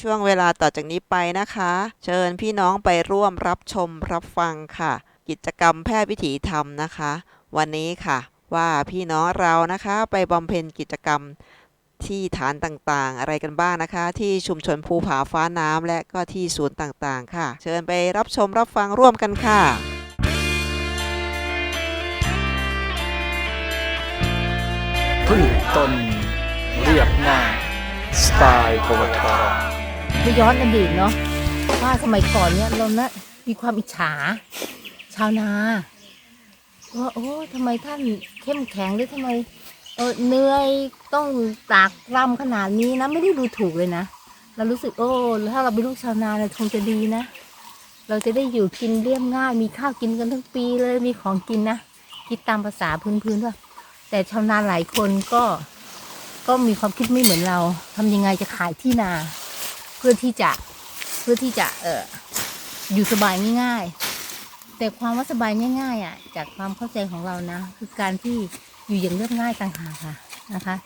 ช่วงเวลาต่อจากนี้ไปนะคะ เชิญพี่น้องไปร่วมรับชมรับฟังค่ะ กิจกรรมแพทย์วิถีธรรมนะคะ วันนี้ค่ะ ว่าพี่น้องเรานะคะไปบำเพ็ญกิจกรรมที่ฐานต่างๆ อะไรกันบ้างนะคะ ที่ชุมชนภูผาฟ้าน้ำและก็ที่ศูนย์ต่างๆ ค่ะ เชิญไปรับชมรับฟังร่วมกันค่ะพืชตนเรียบง่ายสไตล์โกวตาร ไม่ย้อนอดีตเนาะว่าสมัยก่อนเนี่ยเรานะมีความอิจฉา ชาวนาว่าโอ้ทำไมท่านเข้มแข็งหรือทำไมเออเหนื่อยต้องตากรำขนาดนี้นะไม่ได้ดูถูกเลยนะเรารู้สึกโอ้ถ้าเราเป็นลูกชาวนาเนี่ยคงจะดีนะ เราจะได้อยู่กินเรียบง่าย มีข้าวกินกันทั้งปีเลยมีของกินนะคิดตามภาษาพื้นๆว่าแต่ชาวนาหลายคนก็ก็มีความคิดไม่เหมือนเราทำยังไงจะขายที่นา เพื่อที่จะเพื่อที่จะเอออยู่สบายง่ายๆ แต่ความว่าสบายง่าย ๆอะจากความเข้าใจของเรานะ คือการที่อยู่อย่างเรียบง่ายต่างหากค่ะนะคะ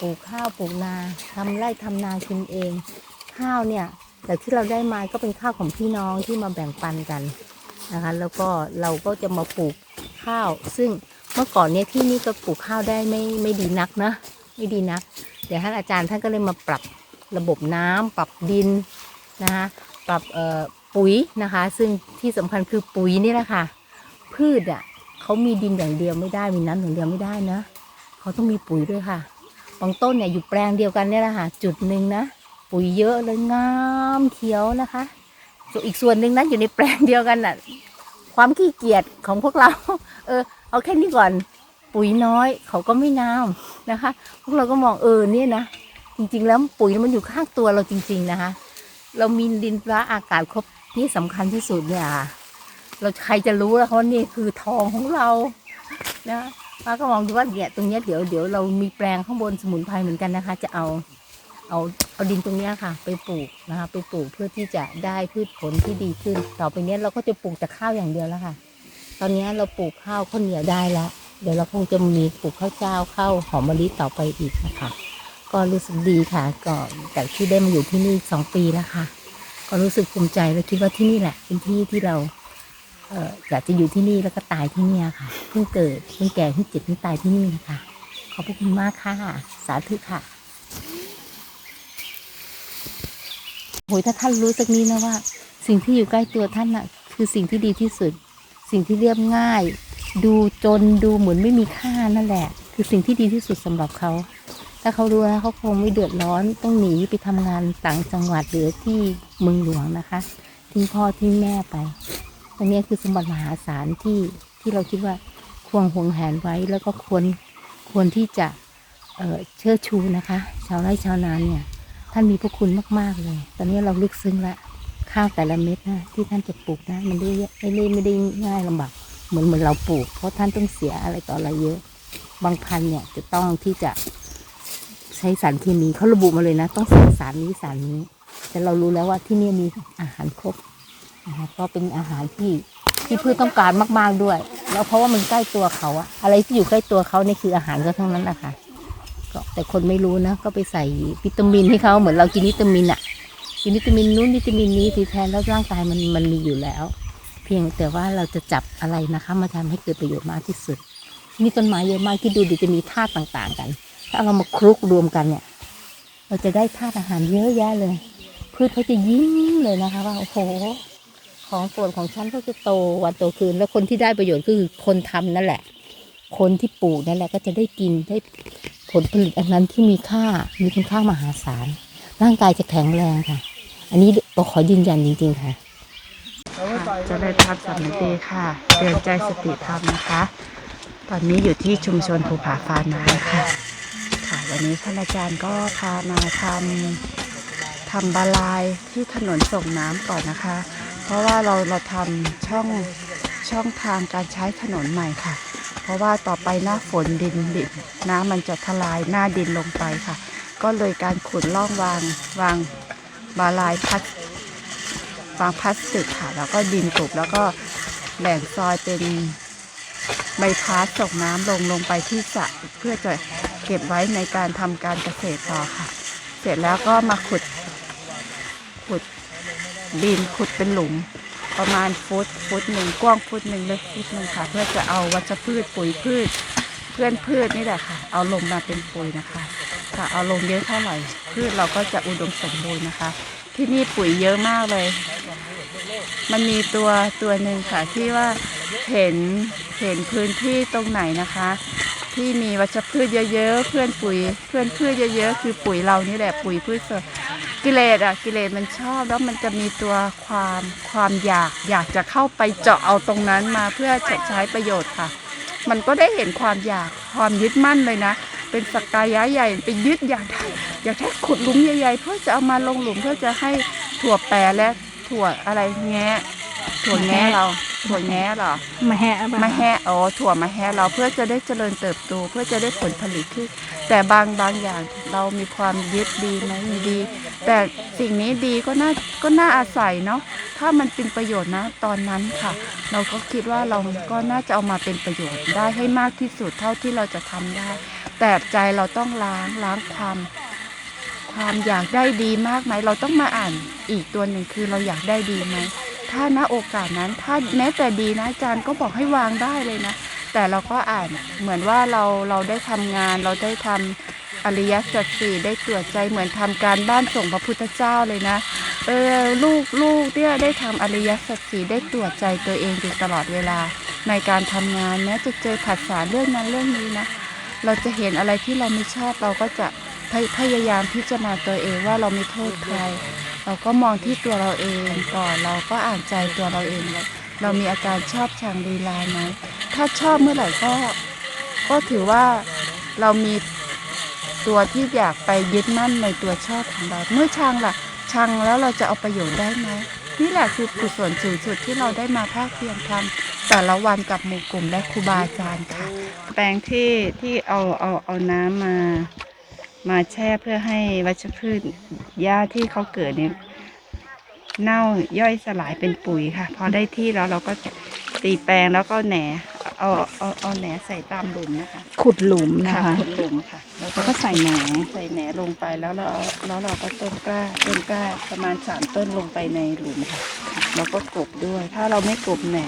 ปลูกข้าวปลูกนาทำไร่ทำนากินเอง ข้าวเนี่ยแต่ที่เราได้มาก็เป็นข้าวของพี่น้องที่มาแบ่งปันกันนะคะ แล้วก็เราก็จะมาปลูกข้าว ซึ่งเมื่อก่อนเนี่ยที่นี่ก็ปลูกข้าวได้ไม่ไม่ดีนักนะไม่ดีนัก เดี๋ยวท่านอาจารย์ท่านก็เลยมาปรับ ระบบน้ำปรับดินนะคะปรับปุ๋ยนะคะ ซึ่งที่สำคัญคือปุ๋ยนี่แหละค่ะพืชอะเขามีดินอย่างเดียวไม่ได้มีน้ำอย่างเดียวไม่ได้นะเขาต้องมีปุ๋ยด้วยค่ะบางต้นเนี่ยอยู่แปลงเดียวกันเนี่ยแหละค่ะจุดหนึ่งนะปุ๋ยเยอะเลยงามเขียวนะคะส่วนอีกส่วนหนึ่งนั้นอยู่ในแปลงเดียวกันน่ะความขี้เกียจของพวกเรา เออ เอาแค่นี้ก่อนปุ๋ยน้อยเขาก็ไม่งามนะคะ พวกเราก็มองเออเนี่ยนะ ริง ๆ แล้วปุ๋ยมันอยู่ข้างตัวเราจริง ๆนะคะ เรามีดินฟ้าอากาศครบนี่สำคัญที่สุดเนี่ยเราใครจะรู้ล้วว่านี่คือทองของเรานะป้าก็มองดูว่าเนี่ยตรงเนี้ยเดี๋ยวเดี๋ยวเรามีแปลงข้างบนสมุนไพรเหมือนกันนะคะ จะเอาเอาเอาดินตรงเนี้ยค่ะ ไปปลูกนะคะไปปลูกเพื่อที่จะได้พืชผลที่ดีขึ้น ต่อไปเนี้ยเราก็จะปลูกแต่ข้าวอย่างเดียวแล้วค่ะ ตอนนี้เราปลูกข้าวข้าวเหนียวได้แล้ว เดี๋ยวเราคงจะมีปลูกข้าวเจ้าข้าวหอมมะลิต่อไปอีกนะคะ ก็รู้สึกดีค่ะ ก็จากที่ได้มาอยู่ที่นี่สองปีแล้วค่ะ ก็รู้สึกภูมิใจและคิดว่าที่นี่แหละ เป็นที่ที่เราเอออยากจะอยู่ที่นี่แล้วก็ตายที่เนี่ยค่ะเพิ่งเกิดเพิ่งแก่เพิ่งเจ็บเพิ่งตายที่นี่นะคะขอบพระคุณมากค่ะ สาธุค่ะโหยถ้าท่านรู้สักนี้นะว่า สิ่งที่อยู่ใกล้ตัวท่านน่ะ คือสิ่งที่ดีที่สุด สิ่งที่เรียบง่าย ดูจนดูเหมือนไม่มีค่านั่นแหละ คือสิ่งที่ดีที่สุดสำหรับเขา ถ้าเขารู้นะเขาคงไม่เดือดร้อนต้องหนีไปทำงานต่างจังหวัดหรือที่เมืองหลวงนะคะ ทิ้งพ่อทิ้งแม่ไปตรงนี้คือสมบัติมหาศาลที่ที่เราคิดว่าควรหวงแหนไว้แล้วก็ควรควรที่จะเอ่อเชิดชูนะคะ ชาวไร่ชาวนาเนี่ยท่านมีพระคุณมาก ๆ เลย ตอนนี้เราลึกซึ้งละข้าวแต่ละเม็ดนะที่ท่านจะปลูกนะมันไม่ได้ไม่ได้ไม่ได้ง่ายลำบากเหมือนเหมือนเราปลูก เพราะท่านต้องเสียอะไรต่ออะไรเยอะ บางพันเนี่ยจะต้องที่จะ ช้สารเคมีเขาระบุมาเลยนะ ต้องใส่สารนี้สารนี้ แต่เรารู้แล้วว่าที่นี่มีอาหารครบนะคะก็เป็นอาหารที่ที่พืชต้องการมาก ๆด้วย แล้วเพราะว่ามันใกล้ตัวเขาอะอะไรที่อยู่ใกล้ตัวเขานี่คืออาหารก็ทั้งนั้นแหละค่ะก็แต่คนไม่รู้นะ ก็ไปใส่วิตามินให้เขาเหมือนเรากินวิตามินอะกินวิตามินนู้นวิตามินนี้ทีแทนแล้วร่างกายมันมันมีอยู่แล้ว เพียงแต่ว่าเราจะจับอะไรนะคะ มาทำให้เกิดประโยชน์มากที่สุด มีต้นไม้เยอะมากที่ดูดิจะมีธาตุต่างๆกัน ถ้าเรามาคลุกรวมกันเนี่ย เราจะได้ธาตุอาหารเยอะแยะเลย พืชเขาจะยิ้มเลยนะคะ ว่าโอ้โห ของโปรดของฉันก็จะโตวันโตคืน แล้วคนที่ได้ประโยชน์ก็คือคนทำนั่นแหละ คนที่ปลูกนั่นแหละก็จะได้กินได้ผลผลิตอันนั้นที่มีค่ามีคุณค่ามหาศาลร่างกายจะแข็งแรงค่ะ อันนี้เราขอยืนยันจริง ๆ ค่ะจะได้ทับสำนึกดีค่ะเตือนใจสติธรรมนะคะ ตอนนี้อยู่ที่ชุมชนภูผาฟ้าน้ำค่ะ วันนี้ท่านอาจารย์ก็พามาทำทำบาลายที่ถนนส่งน้ำก่อนนะคะ เพราะว่าเราเราทำช่องช่องทางการใช้ถนนใหม่ค่ะ เพราะว่าต่อไปหน้าฝนดินดินน้ำมันจะทลายหน้าดินลงไปค่ะ ก็เลยการขุดล่องวางวางบาลายพัดฟางพลาสติกค่ะ แล้วก็ดินกลบแล้วก็แบ่งซอยเป็นใบพัดส่งน้ำลงลงไปที่สระเพื่อจะ เก็บไว้ในการทำการเกษตรต่อค่ะ เสร็จแล้วก็มาขุด ขุดดินขุดเป็นหลุม ประมาณฟุตฟุตหนึ่งกว้างฟุตหนึ่งเลึกฟุตหนึ่งค่ะ เพื่อจะเอาวัชพืชปุ๋ยพืช เพื่อนพืชนี่แหละค่ะ เอาลงมาเป็นปุ๋ยนะคะค่ะเอาลงเยอะเท่าไหร่พืชเราก็จะอุดมสมบูรณ์นะคะ ที่นี่ปุ๋ยเยอะมากเลย มันมีตัวตัวหนึ่งค่ะที่ว่าเห็นเห็นพื้นที่ตรงไหนนะคะ ที่มีวัชพืชเยอะๆ เพื่อนปุ๋ย เพื่อนพืชเยอะๆ คือปุ๋ยเรานี่แหละปุ๋ยพืชสดกิเลสอะกิเลสมันชอบแล้วมันจะมีตัวความความอยากอยากจะเข้าไปเจาะเอาตรงนั้นมาเพื่อจะใช้ประโยชน์ค่ะ มันก็ได้เห็นความอยากความยึดมั่นเลยนะ เป็นสักกายะใหญ่ไปยึดอยากได้อยากแค่ขุดหลุมใหญ่ๆเพื่อจะเอามาลงหลุมเพื่อจะให้ถั่วแปรและถั่วอะไรแงะถั่วแงะเรา ถั่วแงะเหรอมาแหะมาแฮะอ๋อถั่วมาแฮะเราเพื่อจะได้เจริญเติบโตเพื่อจะได้ผลผลิตขึ้นแต่บางบางอย่างเรามีความยึดดีไหมมีดี แต่สิ่งนี้ดีก็น่าก็น่าอาศัยเนาะถ้ามันเป็นประโยชน์นะ ตอนนั้นค่ะ เราก็คิดว่าเราก็น่าจะเอามาเป็นประโยชน์ได้ให้มากที่สุดเท่าที่เราจะทำได้ แต่ใจเราต้องล้างล้างความความอยากได้ดีมากไหม เราต้องมาอ่านอีกตัวหนึ่งคือเราอยากได้ดีไหม ถ้าณโอกาสนั้น ถ้าแม้แต่ดีนะอาจารย์ก็บอกให้วางได้เลยนะ แต่เราก็อ่านเหมือนว่าเราเราได้ทำงาน เราได้ทำอริยสัจสี่ได้ตรวจใจเหมือนทำการบ้านส่งพระพุทธเจ้าเลยนะ เออลูกลูกเนี่ยได้ทำอริยสัจสี่ได้ตรวจใจตัวเองอยู่ตลอดเวลา ในการทำงานแม้จะเจอผัสสะเรื่องนั้นเรื่องนี้นะ เราจะเห็นอะไรที่เราไม่ชอบเราก็จะพยพยายามพิจารณาตัวเองว่าเราไม่โทษใคร เราก็มองที่ตัวเราเองก่อนเราก็อ่านใจตัวเราเองว่าเรามีอาการชอบชังลีลาไหมถ้าชอบเมื่อไหร่ก็ ก็ถือว่าเรามีตัวที่อยากไปยึดมั่นในตัวชอบของเรา เมื่อชังล่ะ ชังแล้วเราจะเอาประโยชน์ได้ไหมนี่แหละคือกุศลสูงสุดที่เราได้มาภาคเพียรทำแต่ละวันกับหมู่กลุ่มและครูบาอาจารย์ค่ะ แปลงที่ที่เอาเอาเอาน้ำมา มาแช่เพื่อให้วัชพืชหญ้าที่เขาเกิดเนี่ยเน่าย่อยสลายเป็นปุ๋ยค่ะ พอได้ที่แล้วเราก็ตีแปลงแล้วก็แหนเอาเอาเอาแหนใส่ตามหลุมนะคะ ขุดหลุมนะคะขุดหลุมค่ะ แล้วแล้วก็ใส่แหนใส่แหนลงไปแล้วเราเอาแล้วเราก็ต้นกล้าต้นกล้าประมาณสามต้นลงไปในหลุมค่ะแล้วก็กลบด้วย ถ้าเราไม่กลบแหน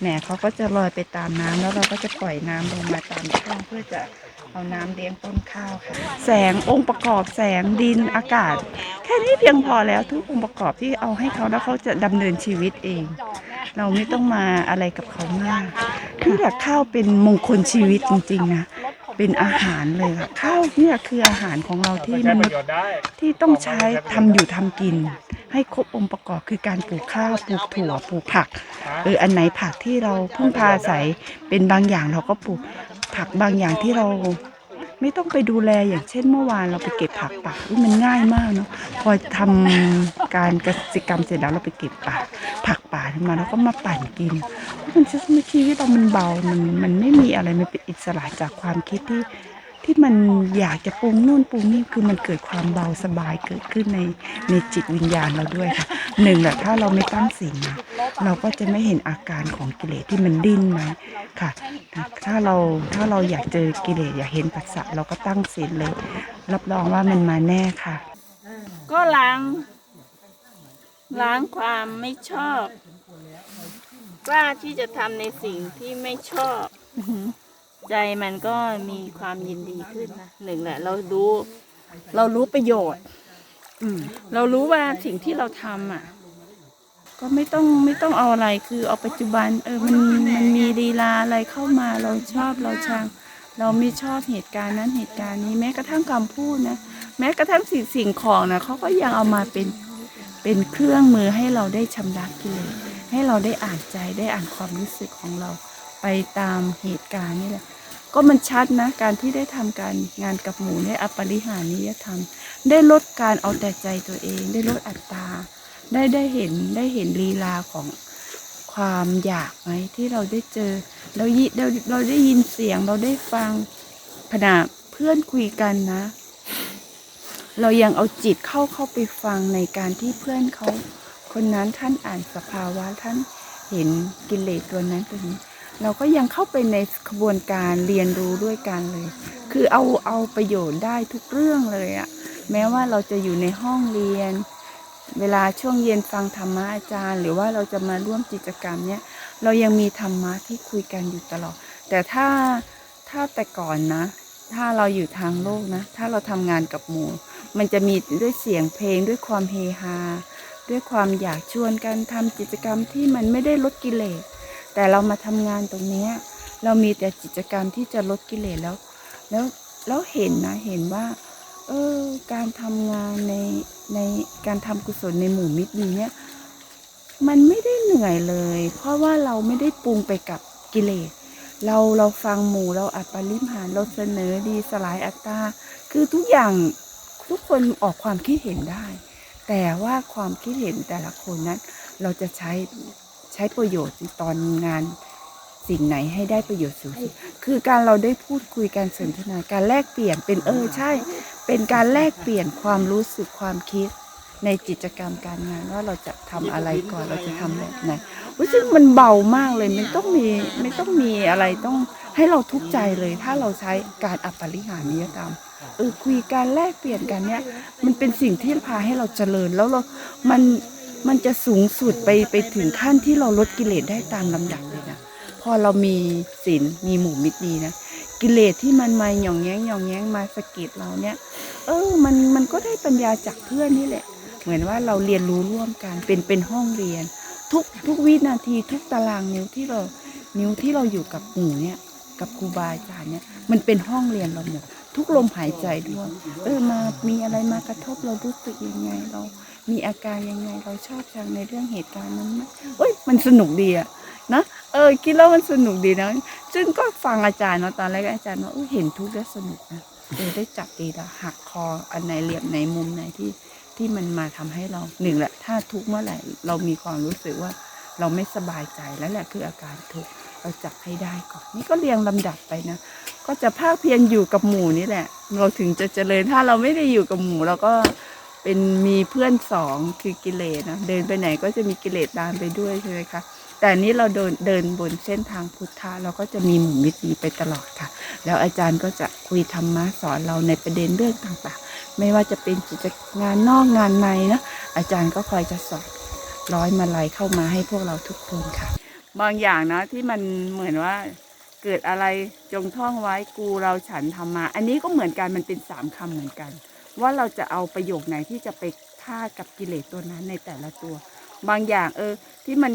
แหนเขาก็จะลอยไปตามน้ำแล้วเราก็จะปล่อยน้ำลงมาตามช่องเพื่อจะ เอาน้ำเลี้ยงต้นข้าวค่ะ แสงองค์ประกอบแสงดินอากาศ แค่นี้เพียงพอแล้วทุกองค์ประกอบที่เอาให้เขาแล้วเขาจะดำเนินชีวิตเอง เราไม่ต้องมาอะไรกับเขามากที่แหละข้าวเป็นมงคลชีวิตจริงๆนะเป็นอาหารเลยค่ะข้าวเนี่ยคืออาหารของเราที่มนุษย์ที่ต้องใช้ทำอยู่ทำกิน ให้ครบองค์ประกอบคือการปลูกข้าวปลูกถั่วปลูกผักเอออันไหนผักที่เราเพิ่งพาอาศัยเป็นบางอย่างเราก็ปลูกผักบางอย่างที่เราไม่ต้องไปดูแลอย่างเช่นเมื่อวานเราไปเก็บผักป่าอุ๊ยมันง่ายมากเนาะพอทำการกสิกรรมเสร็จแล้วเราไปเก็บป่าผักป่ามาแล้วก็มาปั่นกินมันจะชีวิตเรามันเบามันมันไม่มีอะไรมันเป็นอิสระจากความคิดที่ ที่มันอยากจะปรุงนู่นปรุงนี่คือมันเกิดความเบาสบายเกิดขึ้นในในจิตวิญญาณเราด้วยค่ะหนึ่งแหละถ้าเราไม่ตั้งศีลนะเราก็จะไม่เห็นอาการของกิเลสที่มันดิ้นมาค่ะ ถ้าเราถ้าเราอยากเจอกิเลสอยากเห็นปัสสะเราก็ตั้งศีลเลย รับรองว่ามันมาแน่ค่ะ ก็ล้างล้างความไม่ชอบ กล้าที่จะทำในสิ่งที่ไม่ชอบ ใจมันก็มีความยินดีขึ้นนะหนึ่งแหละ เรารู้เรารู้ประโยชน์เรารู้ว่าสิ่งที่เราทำอะ ก็ไม่ต้องไม่ต้องเอาอะไรคือเอาปัจจุบัน เออมันมันมีลีลาอะไรเข้ามาเราชอบเราชัง เราไม่ชอบเหตุการณ์นั้นเหตุการณ์นี้แม้กระทั่งคำพูดนะแม้กระทั่งสิ่งสิ่งของนะเขาก็ยังเอามาเป็นเป็นเครื่องมือให้เราได้ชำระกิเลสให้เราได้อ่านใจได้อ่านความรู้สึกของเราไปตามเหตุการณ์นี่แหละ ก็มันชัดนะ การที่ได้ทำการงานกับหมูเนี่ยอปริหานิยธรรม ได้ลดการเอาแต่ใจตัวเอง ได้ลดอัตตาได้ได้เห็นได้เห็นลีลาของความอยากไหมที่เราได้เจอเรายิเราเราได้ยินเสียงเราได้ฟังขณะเพื่อนคุยกันนะ เรายังเอาจิตเข้าเข้าไปฟังในการที่เพื่อนเขาคนนั้นท่านอ่านสภาวะท่านเห็นกิเลสตัวนั้นตัวนี้ เราก็ยังเข้าไปในขบวนการเรียนรู้ด้วยกันเลย คือเอาเอาประโยชน์ได้ทุกเรื่องเลยอะแม้ว่าเราจะอยู่ในห้องเรียน เวลาช่วงเย็นฟังธรรมะอาจารย์ หรือว่าเราจะมาร่วมกิจกรรมเนี้ยเรายังมีธรรมะที่คุยกันอยู่ตลอด แต่ถ้าถ้าแต่ก่อนนะ ถ้าเราอยู่ทางโลกนะ ถ้าเราทำงานกับหมู่มันจะมีด้วยเสียงเพลงด้วยความเฮฮาด้วยความอยากชวนกันทำกิจกรรมที่มันไม่ได้ลดกิเลส แต่เรามาทำงานตรงเนี้ยเรามีแต่กิจกรรมที่จะลดกิเลสแล้ว แล้วแล้วเห็นนะเห็นว่า เออการทำงานในในการทำกุศลในหมู่มิตรดีเนี่ยมันไม่ได้เหนื่อยเลย เพราะว่าเราไม่ได้ปรุงไปกับกิเลสเราเราฟังหมู่เราอัดปริมหารเราเสนอดีสลายอัตตา คือทุกอย่างทุกคนออกความคิดเห็นได้ แต่ว่าความคิดเห็นแต่ละคนนั้น เราจะใช้ ใช้ประโยชน์ในตอนงานสิ่งไหนให้ได้ประโยชน์สูงสุดคือการเราได้พูดคุยการสนทนาการแลกเปลี่ยนเป็นเออใช่ เป็นการแลกเปลี่ยนความรู้สึกความคิดในกิจกรรมการงานว่าเราจะทำอะไรก่อนเราจะทำแบบไหนอุ๊ยซึ่งมันเบามากเลยไม่ต้องมีไม่ต้องมีอะไรต้องให้เราทุกข์ใจเลย ถ้าเราใช้การอัปปริหานิยกรรมเออคุยการแลกเปลี่ยนกันเนี้ยมันเป็นสิ่งที่พาให้เราเจริญแล้วเรา มัน มันจะสูงสุดไปไปถึงขั้นที่เราลดกิเลสได้ตามลำดับเลยนะพอเรามีศีลมีหมู่มิตรดีนะกิเลสที่มันมาหย่องแย้งหย่องแย้งมาสะกิดเราเนี่ย เออมันมันก็ได้ปัญญาจากเพื่อนนี่แหละ เหมือนว่าเราเรียนรู้ร่วมกันเป็นเป็นห้องเรียน ทุกทุกวินาทีทุกตารางนิ้วที่เรานิ้วที่เราอยู่กับหมู่เนี่ยกับครูบาอาจารย์เนี่ยมันเป็นห้องเรียนเราหมดทุกลมหายใจด้วย เออมามีอะไรมากระทบเรารู้สึกยังไงเรา มีอาการยังไงเราชอบชังในเรื่องเหตุการณ์นั้นไหมเอ้ยมันสนุกดีอะนะเออคิดแล้วมันสนุกดีนะซึ่งก็ฟังอาจารย์เนาะตอนแรกอาจารย์ว่าเห็นทุกข์แล้วสนุกนะเออได้จับดีล้วหักคออันไหนเหลี่ยมไหนมุมไหนที่ที่มันมาทำให้เราหนึ่งแหละ ถ้าทุกข์เมื่อไหร่เรามีความรู้สึกว่าเราไม่สบายใจแล้วแหละคืออาการทุกข์เราจับให้ได้ก่อน นี่ก็เรียงลำดับไปนะ ก็จะภาคเพียรอยู่กับหมู่นี่แหละ เราถึงจะเจริญถ้าเราไม่ได้อยู่กับหมู่เราก็ เป็นมีเพื่อนสองคือกิเลสนะเดินไปไหนก็จะมีกิเลสตามไปด้วยใช่ไหมคะแต่นี้เราเดินเดินบนเส้นทางพุทธะเราก็จะมีหมู่มิตรดีไปตลอดค่ะ แล้วอาจารย์ก็จะคุยธรรมะสอนเราในประเด็นเรื่องต่างๆ ไม่ว่าจะเป็นกิจงานนอกงานในนะอาจารย์ก็คอยจะสอนร้อยมาลัยเข้ามาให้พวกเราทุกคนค่ะ บางอย่างนะที่มันเหมือนว่าเกิดอะไรจงท่องไว้กูเราฉันทำมาอันนี้ก็เหมือนกันมันเป็นสามคำเหมือนกัน ว่าเราจะเอาประโยคไหนที่จะไปฆ่ากับกิเลสตัวนั้นในแต่ละตัว บางอย่างเออ ที่มัน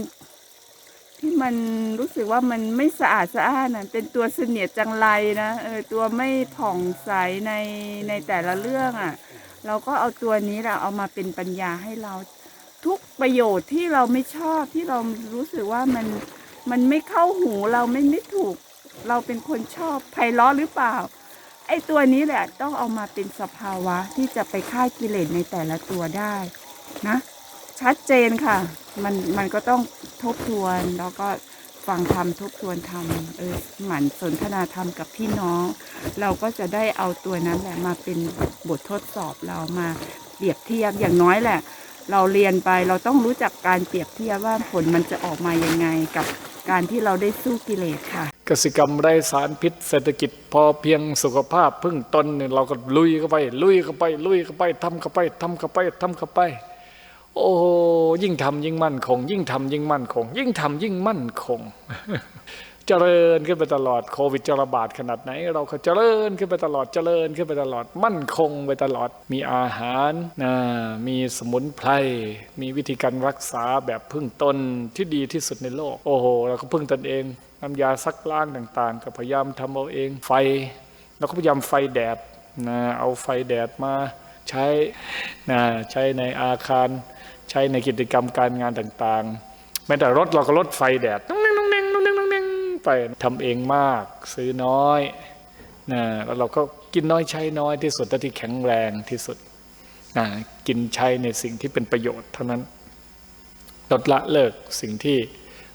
ที่มันรู้สึกว่ามันไม่สะอาดสะอ้านนะเป็นตัวเสนียดจังไรนะเออตัวไม่ผ่องใสในในแต่ละเรื่องอะ่ะ เราก็เอาตัวนี้แหละเอามาเป็นปัญญาให้เราทุกประโยชน์ที่เราไม่ชอบที่เรารู้สึกว่ามันมันไม่เข้าหูเราไม่ไม่ถูก เราเป็นคนชอบไพเราะหรือเปล่า ไอตัวนี้แหละต้องเอามาเป็นสภาวะที่จะไปฆ่ากิเลสในแต่ละตัวได้นะ ชัดเจนค่ะ มันมันก็ต้องทบทวนแล้วก็ฟังธรรมทบทวนธรรมเออหมั่นสนทนาธรรมกับพี่น้อง เราก็จะได้เอาตัวนั้นแหละมาเป็นบททดสอบเรามาเปรียบเทียบอย่างน้อยแหละ เราเรียนไปเราต้องรู้จักการเปรียบเทียบว่าผลมันจะออกมายังไงกับการที่เราได้สู้กิเลสค่ะ กสิกรรมไร้สารพิษ เศรษฐกิจพอเพียงสุขภาพพึ่งตนเนี่ยเราก็ลุยเข้าไป ลุยเข้าไป ลุยเข้าไปทำเข้าไปทำเข้าไปทำเข้าไป โอ้ยิ่งทำยิ่งมั่นคง ยิ่งทำยิ่งมั่นคง ยิ่งทำยิ่งมั่นคง เจริญขึ้นไปตลอดโควิดจะระบาดขนาดไหน เราก็เจริญขึ้นไปตลอดเจริญขึ้นไปตลอดมั่นคงไปตลอดมีอาหารนะมีสมุนไพรมีวิธีการรักษาแบบพึ่งตนที่ดีที่สุดในโลก โอ้โหเราก็พึ่งตนเอง น้ำยาซักล้างต่างๆ ก็พยายามทำเอาเองไฟเราก็พยายามไฟแดดนะเอาไฟแดดมาใช้นะใช้ในอาคาร ใช้ในกิจกรรมการงานต่างๆแม้แต่รถเราก็ลดไฟแดดนุ่งนิ่งนุ่งนิ่งนุ่งนิ่งนุ่งนิ่งไปทำเองมาก ซื้อน้อยนะแล้วเราก็กินน้อยใช้น้อยที่สุดที่แข็งแรงที่สุดนะกินใช้ในสิ่งที่เป็นประโยชน์เท่านั้นลดละเลิกสิ่งที่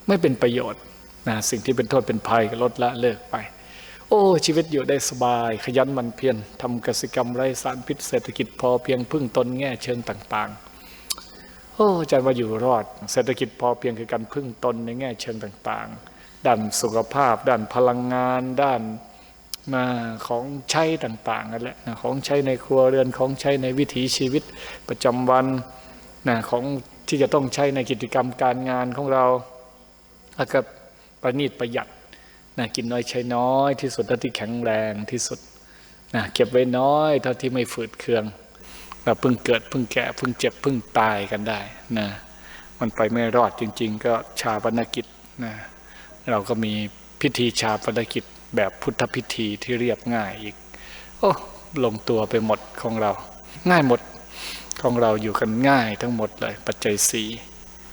ไม่เป็นประโยชน์ นะสิ่งที่เป็นโทษเป็นภัยก็ลดละเลิกไป โอ้ ชีวิตอยู่ได้สบาย ขยันมันเพียรทำกสิกรรมไร้สารพิษเศรษฐกิจพอเพียงพึ่งตนแง่เชิงต่างๆ โอ้อาจารย์ว่าอยู่รอด เศรษฐกิจพอเพียงคือการพึ่งตนในแง่เชิงต่างๆ ด้านสุขภาพ ด้านพลังงาน ด้านมาของใช้ต่างๆนั่นแหละของใช้ในครัวเรือนของใช้ในวิถีชีวิตประจำวันนะของที่จะต้องใช้ในกิจกรรมการงานของเราแล้วก็ ประณีตประหยัดนะกินน้อยใช้น้อยที่สุดเท่าที่แข็งแรงที่สุดนะเก็บไว้น้อยเท่าที่ไม่ฝืดเคืองเราเพิ่งเกิดเพิ่งแก่เพิ่งเจ็บเพิ่งตายกันได้นะมันไปไม่รอดจริง ๆ ก็ชาปนกิจนะเราก็มีพิธีชาปนกิจแบบพุทธพิธีที่เรียบง่ายอีก โอ้ลงตัวไปหมดของเรา ง่ายหมดของเราอยู่กันง่ายทั้งหมดเลยปัจจัยสี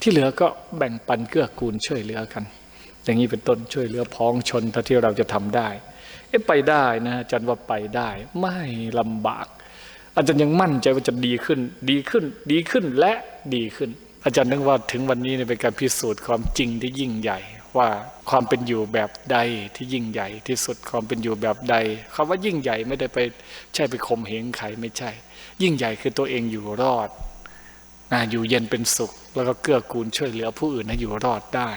ที่เหลือก็แบ่งปันเกื้อกูลช่วยเหลือกัน อย่างนี้เป็นต้นช่วยเหลือพ้องชนเท่าที่เราจะทำได้เอ๊ะไปได้นะอาจารย์ว่าไปได้ ไม่ลำบาก อาจารย์ยังมั่นใจว่าจะดีขึ้น ดีขึ้น ดีขึ้นและดีขึ้น อาจารย์นึกว่าถึงวันนี้เนี่ยเป็นการพิสูจน์ความจริงที่ยิ่งใหญ่ว่าความเป็นอยู่แบบใดที่ยิ่งใหญ่ที่สุดความเป็นอยู่แบบใดคำว่ายิ่งใหญ่ไม่ได้ไปใช่ไปข่มเหงใครไม่ใช่ ยิ่งใหญ่คือตัวเองอยู่รอดนะอยู่เย็นเป็นสุข แล้วก็เกื้อกูลช่วยเหลือผู้อื่นให้อยู่รอดได้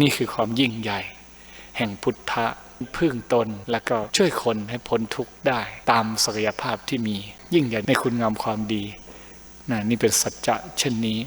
นี่คือความยิ่งใหญ่ แห่งพุทธะพึ่งตนแล้วก็ช่วยคนให้พ้นทุกข์ได้ ตามศักยภาพที่มียิ่งใหญ่ในคุณงามความดีนะนี่เป็นสัจจะเช่นนี้